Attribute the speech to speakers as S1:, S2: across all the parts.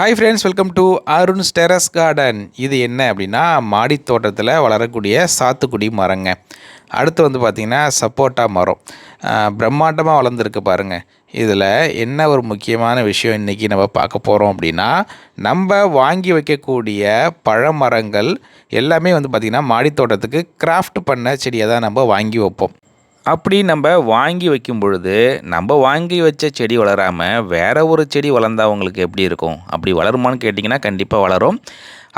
S1: Hi friends welcome to Arun terrace garden இது என்ன அப்படின்னா மாடி தோட்டத்தில் வளரக்கூடிய சாத்துக்குடி மரங்க. அடுத்து வந்து பார்த்திங்கன்னா சப்போட்டா மரம். பிரம்மாண்டமாக வளர்ந்துருக்கு பாருங்கள் இதில் என்ன ஒரு முக்கியமான விஷயம் இன்றைக்கி நம்ம பார்க்க போகிறோம் அப்படின்னா நம்ம வாங்கி வைக்கக்கூடிய பழமரங்கள் எல்லாமே வந்து பார்த்திங்கன்னா மாடித்தோட்டத்துக்கு கிராஃப்ட் பண்ண செடியை தான் நம்ம வாங்கி வைப்போம். அப்படி நம்ம வாங்கி வைக்கும் பொழுது நம்ம வாங்கி வச்ச செடி வளராமல் வேறு ஒரு செடி வளர்ந்தா அவங்களுக்கு எப்படி இருக்கும்? அப்படி வளருமான்னு கேட்டிங்கன்னா கண்டிப்பாக வளரும்.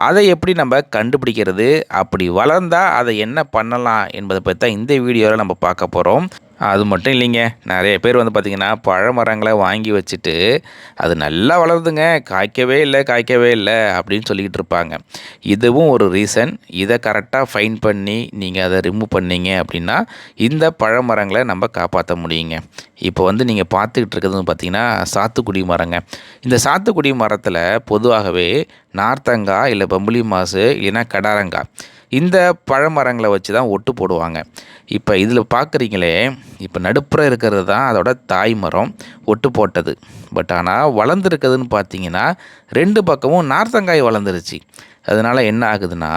S1: அதை எப்படி நம்ம கண்டுபிடிக்கிறது? அப்படி வளர்ந்தால் அதை என்ன பண்ணலாம் என்பதை பற்றி தான் இந்த வீடியோவில் நம்ம பார்க்க போகிறோம் அது மட்டும் இல்லைங்க. நிறைய பேர் வந்து பார்த்திங்கன்னா பழமரங்களை வாங்கி வச்சுட்டு அது நல்லா வளருதுங்க. காய்க்கவே இல்லை காய்க்கவே இல்லை அப்படின்னு சொல்லிக்கிட்டு இருப்பாங்க. இதுவும் ஒரு ரீசன் இதை கரெக்டாக ஃபைன் பண்ணி நீங்கள் அதை ரிமூவ் பண்ணீங்க அப்படின்னா இந்த பழமரங்களை நம்ம காப்பாற்ற முடியுங்க. இப்போ வந்து நீங்கள் பார்த்துக்கிட்டு இருக்கிறது பார்த்திங்கன்னா சாத்துக்குடி மரங்க. இந்த சாத்துக்குடி மரத்தில் பொதுவாகவே நார்த்தங்காய் இல்லை பம்புளி மாசு இல்லைன்னா கடாரங்காய் இந்த பழமரங்களை வச்சு தான் ஒட்டு போடுவாங்க. இப்போ இதில் பார்க்குறீங்களே இப்போ நடுப்புற இருக்கிறது தான் அதோட தாய் மரம் ஒட்டு போட்டது. பட் ஆனால் வளர்ந்துருக்குதுன்னு பார்த்தீங்கன்னா ரெண்டு பக்கமும் நார்த்தங்காய் வளர்ந்துருச்சு. அதனால் என்ன ஆகுதுன்னா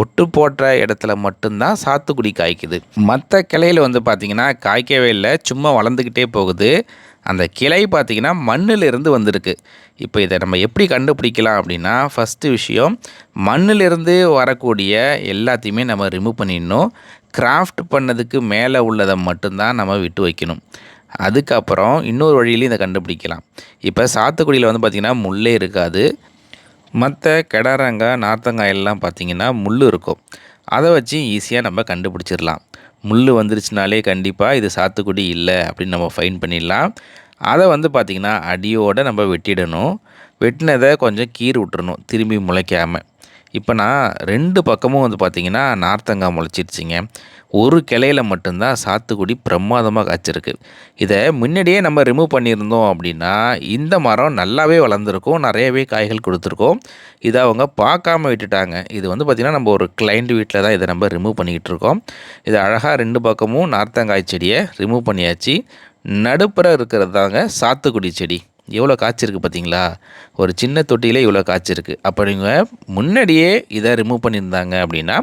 S1: ஒட்டு போட்ட இடத்துல மட்டும்தான் சாத்துக்குடி காய்க்குது. மற்ற கிளையில் வந்து பார்த்திங்கன்னா காய்க்கவே இல்லை சும்மா வளர்ந்துக்கிட்டே போகுது. அந்த கிளை பார்த்திங்கன்னா மண்ணிலிருந்து வந்திருக்கு. இப்போ இதை நம்ம எப்படி கண்டுபிடிக்கலாம் அப்படின்னா ஃபஸ்ட்டு விஷயம் மண்ணிலிருந்து வரக்கூடிய எல்லாத்தையுமே நம்ம ரிமூவ் பண்ணிடணும். கிராஃப்ட் பண்ணதுக்கு மேலே உள்ளதை மட்டும்தான் நம்ம விட்டு வைக்கணும். அதுக்கப்புறம் இன்னொரு வழியிலையும் இதை கண்டுபிடிக்கலாம். இப்போ சாத்துக்குடியில் வந்து பார்த்திங்கன்னா முள்ளே இருக்காது. மற்ற கிடாரங்காய் நார்த்தங்காய் எல்லாம் பார்த்திங்கன்னா முள் இருக்கும். அதை வச்சு ஈஸியாக நம்ம கண்டுபிடிச்சிடலாம். முள் வந்துருச்சுனாலே கண்டிப்பாக இது சாத்துக்குடி இல்லை அப்படின்னு நம்ம ஃபைன் பண்ணிடலாம். அதை வந்து பார்த்திங்கன்னா அடியோடு நம்ம வெட்டிடணும். வெட்டினதை கொஞ்சம் கீறு விட்டுறணும் திரும்பி முளைக்காமல் இப்போ நான் ரெண்டு பக்கமும் வந்து பார்த்திங்கன்னா நார்த்தங்காய் முளைச்சிருச்சிங்க. ஒரு கிளையில மட்டும்தான் சாத்துக்குடி பிரமாதமாக காய்ச்சிருக்கு. இதை முன்னாடியே நம்ம ரிமூவ் பண்ணியிருந்தோம் அப்படின்னா இந்த மரம் நல்லாவே வளர்ந்துருக்கும் நிறையவே காய்கள் கொடுத்துருக்கோம். இதை அவங்க பார்க்காம விட்டுட்டாங்க. இது வந்து பார்த்திங்கன்னா நம்ம ஒரு கிளைண்ட் வீட்டில் தான் இதை நம்ம ரிமூவ் பண்ணிக்கிட்டு இருக்கோம். இது அழகாக ரெண்டு பக்கமும் நார்த்தங்காய் செடியை ரிமூவ் பண்ணியாச்சு. நடுப்புற இருக்கிறது தாங்க சாத்துக்குடி செடி. எவ்வளோ காய்ச்சிருக்கு பார்த்தீங்களா? ஒரு சின்ன தொட்டியிலே இவ்வளோ காய்ச்சிருக்கு. அப்படிங்க முன்னாடியே இதை ரிமூவ் பண்ணியிருந்தாங்க அப்படின்னா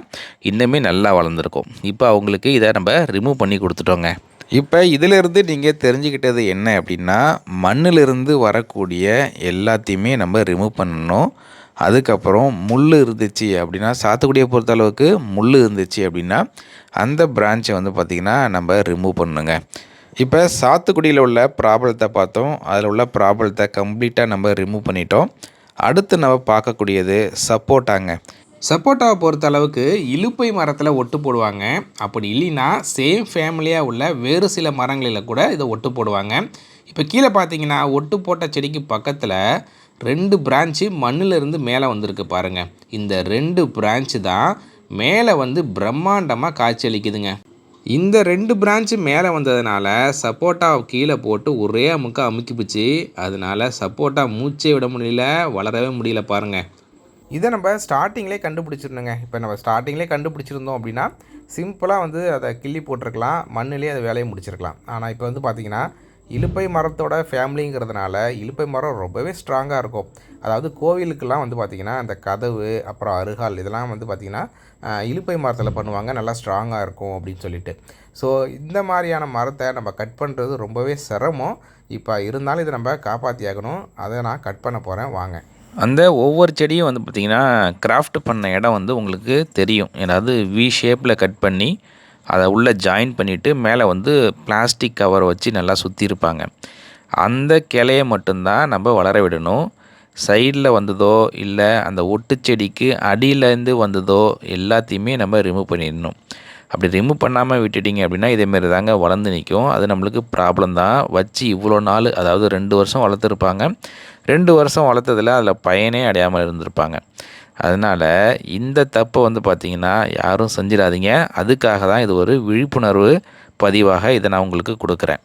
S1: இன்னுமே நல்லா வளர்ந்துருக்கும். இப்போ அவங்களுக்கு இதை நம்ம ரிமூவ் பண்ணி கொடுத்துட்டோங்க. இப்போ இதிலிருந்து நீங்கள் தெரிஞ்சுக்கிட்டது என்ன அப்படின்னா மண்ணிலிருந்து வரக்கூடிய எல்லாத்தையுமே நம்ம ரிமூவ் பண்ணணும். அதுக்கப்புறம் முள் இருந்துச்சு அப்படின்னா சாத்துக்குடியை பொறுத்த அளவுக்கு முள் இருந்துச்சு அப்படின்னா அந்த பிரான்ச்சை வந்து பார்த்திங்கன்னா நம்ம ரிமூவ் பண்ணுங்க இப்போ சாத்துக்குடியில் உள்ள ப்ராப்ளத்தை பார்த்தோம். அதில் உள்ள ப்ராப்ளத்தை கம்ப்ளீட்டாக நம்ம ரிமூவ் பண்ணிட்டோம். அடுத்து நம்ம பார்க்கக்கூடியது சப்போட்டாங்க. சப்போட்டாவை பொறுத்த அளவுக்கு இலுப்பை மரத்தில் ஒட்டு போடுவாங்க. அப்படி இல்லைன்னா சேம் ஃபேமிலியாக உள்ள வேறு சில மரங்களில் கூட இதை ஒட்டு போடுவாங்க. இப்போ கீழே பார்த்தீங்கன்னா ஒட்டு போட்ட செடிக்கு பக்கத்தில் ரெண்டு பிரான்ச்சு மண்ணிலிருந்து மேலே வந்திருக்கு பாருங்கள் இந்த ரெண்டு பிரான்ச்சு தான் மேலே வந்து பிரம்மாண்டமாக காய்ச்சலிக்குதுங்க இந்த ரெண்டு பிரான்ச்சு மேலே வந்ததுனால சப்போட்டா கீழே போட்டு ஒரே அமுக்க அமுக்கிப்புச்சு. அதனால சப்போட்டா மூச்சே விட முடியல வளரவே முடியல பாருங்கள்
S2: இதை நம்ம ஸ்டார்டிங்லேயே கண்டுபிடிச்சிருந்தோங்க இப்போ நம்ம ஸ்டார்டிங்லேயே கண்டுபிடிச்சிருந்தோம் அப்படின்னா சிம்பிளாக வந்து அதை கிள்ளி போட்டிருக்கலாம் மண்ணிலே அதை வேலையை முடிச்சிருக்கலாம். ஆனால் இப்போ வந்து பார்த்திங்கன்னா இலுப்பை மரத்தோட ஃபேமிலிங்கிறதுனால இலுப்பை மரம் ரொம்பவே ஸ்ட்ராங்காக இருக்கும். அதாவது கோவிலுக்கெல்லாம் வந்து பார்த்திங்கன்னா அந்த கதவு அப்புறம் அருகால் இதெல்லாம் வந்து பார்த்திங்கன்னா இலுப்பை மரத்தில் பண்ணுவாங்க. நல்லா ஸ்ட்ராங்காக இருக்கும் அப்படின்னு சொல்லிட்டு. ஸோ இந்த மாதிரியான மரத்தை நம்ம கட் பண்ணுறது ரொம்பவே சிரமம். இப்போ இருந்தாலும் இதை நம்ம காப்பாற்றியாகணும் அதை நான் கட் பண்ண போகிறேன் வாங்க.
S1: அந்த ஒவ்வொரு செடியும் வந்து பார்த்திங்கன்னா கிராஃப்ட் பண்ண இடம் வந்து உங்களுக்கு தெரியும். ஏதாவது வி ஷேப்பில் கட் பண்ணி அதை உள்ளே ஜாயின் பண்ணிவிட்டு மேலே வந்து பிளாஸ்டிக் கவர் வச்சு நல்லா சுற்றிருப்பாங்க அந்த கிளையை மட்டும்தான் நம்ம வளர விடணும். சைடில் வந்ததோ இல்லை அந்த ஒட்டு செடிக்கு அடியிலேருந்து வந்ததோ எல்லாத்தையுமே நம்ம ரிமூவ் பண்ணிடணும். அப்படி ரிமூவ் பண்ணாமல் விட்டுட்டீங்க அப்படின்னா இதேமாரி தாங்க வளர்ந்து நிற்கும். அது நம்மளுக்கு ப்ராப்ளம் தான். வச்சு இவ்வளோ நாள் அதாவது ரெண்டு வருஷம் வளர்த்துருப்பாங்க. ரெண்டு வருஷம் வளர்த்ததில் அதில் பயனே அடையாமல் இருந்திருப்பாங்க. அதனால் இந்த தப்பை வந்து பார்த்திங்கன்னா யாரும் செஞ்சிடாதீங்க. அதுக்காக தான் இது ஒரு விழிப்புணர்வு பதிவாக இதை நான் உங்களுக்கு கொடுக்குறேன்.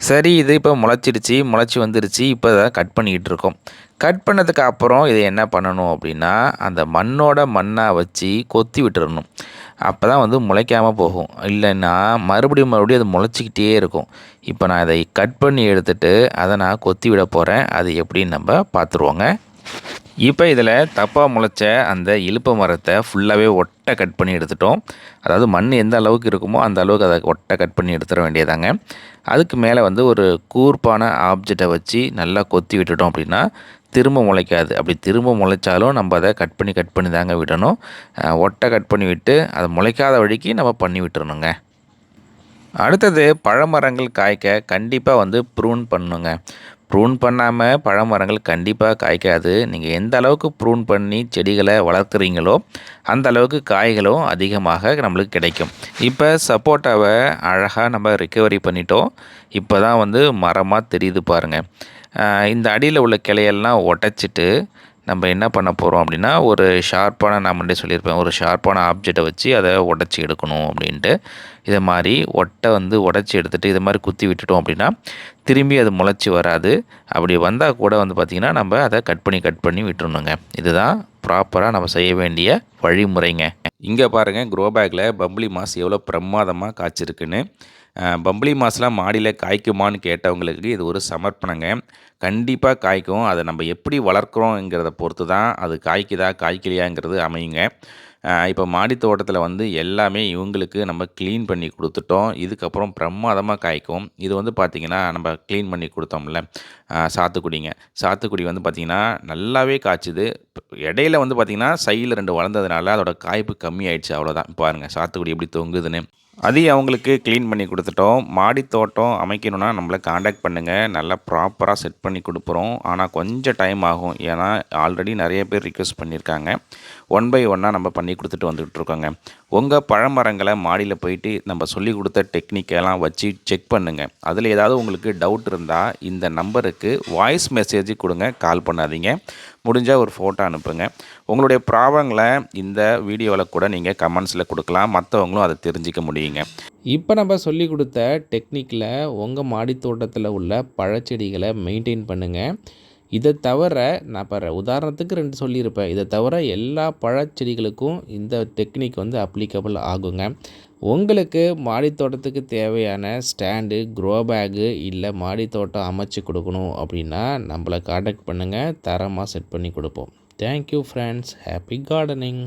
S1: சரி இது இப்போ முளைச்சிடுச்சு முளைச்சி வந்துருச்சு இப்போ அதை கட் பண்ணிக்கிட்டு இருக்கோம். கட் பண்ணதுக்கு அப்புறம் இதை என்ன பண்ணணும் அப்படின்னா அந்த மண்ணோட மண்ணாக வச்சு கொத்தி விட்டுறணும். அப்போ தான் வந்து முளைக்காமல் போகும். இல்லைன்னா மறுபடியும் மறுபடியும் அது முளைச்சிக்கிட்டே இருக்கும். இப்போ நான் இதை கட் பண்ணி எடுத்துட்டு அதை நான் கொத்தி விட போகிறேன் அது எப்படின்னு நம்ம பார்த்துருவோங்க. இப்போ இதில் தப்பாக முளைச்ச அந்த இலுப்பை மரத்தை ஃபுல்லாகவே ஒட்டை கட் பண்ணி எடுத்துட்டோம். அதாவது மண் எந்த அளவுக்கு இருக்குமோ அந்த அளவுக்கு அதை ஒட்டை கட் பண்ணி எடுத்துட வேண்டியதாங்க. அதுக்கு மேலே வந்து ஒரு கூர்ப்பான ஆப்ஜெக்டை வச்சு நல்லா கொத்தி விட்டுட்டோம் அப்படின்னா திரும்ப முளைக்காது. அப்படி திரும்ப முளைச்சாலும் நம்ம அதை கட் பண்ணி கட் பண்ணி தாங்க விடணும். ஒட்டை கட் பண்ணி விட்டு அதை முளைக்காத வழிக்கு நம்ம பண்ணி விட்டுறணுங்க. அடுத்தது பழமரங்கள் காய்க்க கண்டிப்பாக வந்து ப்ரூன் பண்ணுங்க ப்ரூன் பண்ணாமல் பழமரங்கள் கண்டிப்பாக காய்க்காது. நீங்கள் எந்த அளவுக்கு ப்ரூன் பண்ணி செடிகளை வளர்க்குறீங்களோ அந்த அளவுக்கு காய்களும் அதிகமாக நம்மளுக்கு கிடைக்கும். இப்போ சப்போட்டாவை அழகாக நம்ம ரிக்கவரி பண்ணிட்டோம். இப்போ தான் வந்து மரமாக தெரியுது பாருங்கள் இந்த அடியில் உள்ள கிளையெல்லாம் உடச்சிட்டு நம்ம என்ன பண்ண போகிறோம் அப்படின்னா ஒரு ஷார்ப்பான நான் முன்னாடியே சொல்லியிருப்பேன் ஒரு ஷார்ப்பான ஆப்ஜெக்டை வச்சு அதை உடச்சி எடுக்கணும் அப்படின்ட்டு. இதை மாதிரி ஒட்டை வந்து உடச்சி எடுத்துகிட்டு இதை மாதிரி குத்தி விட்டுட்டோம் அப்படின்னா திரும்பி அது முளைச்சி வராது. அப்படி வந்தால் கூட வந்து பார்த்திங்கன்னா நம்ம அதை கட் பண்ணி கட் பண்ணி விட்டுறணுங்க. இதுதான் ப்ராப்பராக நம்ம செய்ய வேண்டிய வழிமுறைங்க. இங்கே பாருங்கள் க்ரோ பேக்கில் பம்ளி மாஸ் எவ்வளோ பிரமாதமாக காய்ச்சிருக்குன்னு. பம்புளி மாஸ்லாம் மாடியில் காய்க்குமான்னு கேட்டவங்களுக்கு இது ஒரு சமர்ப்பணங்க. கண்டிப்பாக காய்க்கும். அதை நம்ம எப்படி வளர்க்குறோங்கிறத பொறுத்து தான் அது காய்க்குதா காய்க்கலையாங்கிறது அமையுங்க. இப்போ மாடி தோட்டத்தில் வந்து எல்லாமே இவங்களுக்கு நம்ம க்ளீன் பண்ணி கொடுத்துட்டோம். இதுக்கப்புறம் பிரமாதமாக காய்க்கும். இது வந்து பார்த்திங்கன்னா நம்ம க்ளீன் பண்ணி கொடுத்தோம்ல. சாத்துக்குடிங்க. சாத்துக்குடி வந்து பார்த்திங்கன்னா நல்லாவே காய்ச்சிது. இடையில வந்து பார்த்திங்கன்னா சைடில் ரெண்டு வளர்ந்ததுனால அதோட காய்ப்பு கம்மி ஆயிடுச்சு அவ்வளோதான் பாருங்கள் சாத்துக்குடி எப்படி தொங்குதுன்னு. அதையும் அவங்களுக்கு க்ளீன் பண்ணி கொடுத்துட்டோம். மாடி தோட்டம் அமைக்கணும்னா நம்மளை காண்டாக்ட் பண்ணுங்கள் நல்லா ப்ராப்பராக செட் பண்ணி கொடுக்குறோம் ஆனால் கொஞ்சம் டைம் ஆகும். ஏன்னா ஆல்ரெடி நிறைய பேர் ரிக்வெஸ்ட் பண்ணியிருக்காங்க ஒன் பை ஒன்னாக நம்ம பண்ணி கொடுத்துட்டு வந்துகிட்டு இருக்கோங்க. உங்கள் பழமரங்களை மாடியில் போயிட்டு நம்ம சொல்லி கொடுத்த டெக்னிக்கெல்லாம் வச்சு செக் பண்ணுங்கள் அதில் ஏதாவது உங்களுக்கு டவுட் இருந்தால் இந்த நம்பருக்கு வாய்ஸ் மெசேஜ் கொடுங்க. கால் பண்ணாதீங்க. முடிஞ்சால் ஒரு ஃபோட்டோ அனுப்புங்க. உங்களுடைய ப்ராப்ளங்களை இந்த வீடியோவில் கூட நீங்கள் கமெண்ட்ஸில் கொடுக்கலாம். மற்றவங்களும் அதை தெரிஞ்சிக்க முடியுங்க.
S2: இப்போ நம்ம சொல்லி கொடுத்த டெக்னிக்கில் உங்கள் மாடி தோட்டத்தில் உள்ள பழச்செடிகளை மெயின்டைன் பண்ணுங்கள் இதை தவிர நான் இப்போ உதாரணத்துக்கு ரெண்டு சொல்லியிருப்பேன். இதை தவிர எல்லா பழச்செடிகளுக்கும் இந்த டெக்னிக் வந்து அப்ளிகபிள் ஆகுங்க. உங்களுக்கு மாடித்தோட்டத்துக்கு தேவையான ஸ்டாண்டு க்ரோ பேகு இல்லை மாடித்தோட்டம் அமைச்சு கொடுக்கணும் அப்படின்னா நம்மளை காண்டாக்ட் பண்ணுங்கள் தரமாக செட் பண்ணி கொடுப்போம். Thank you friends happy gardening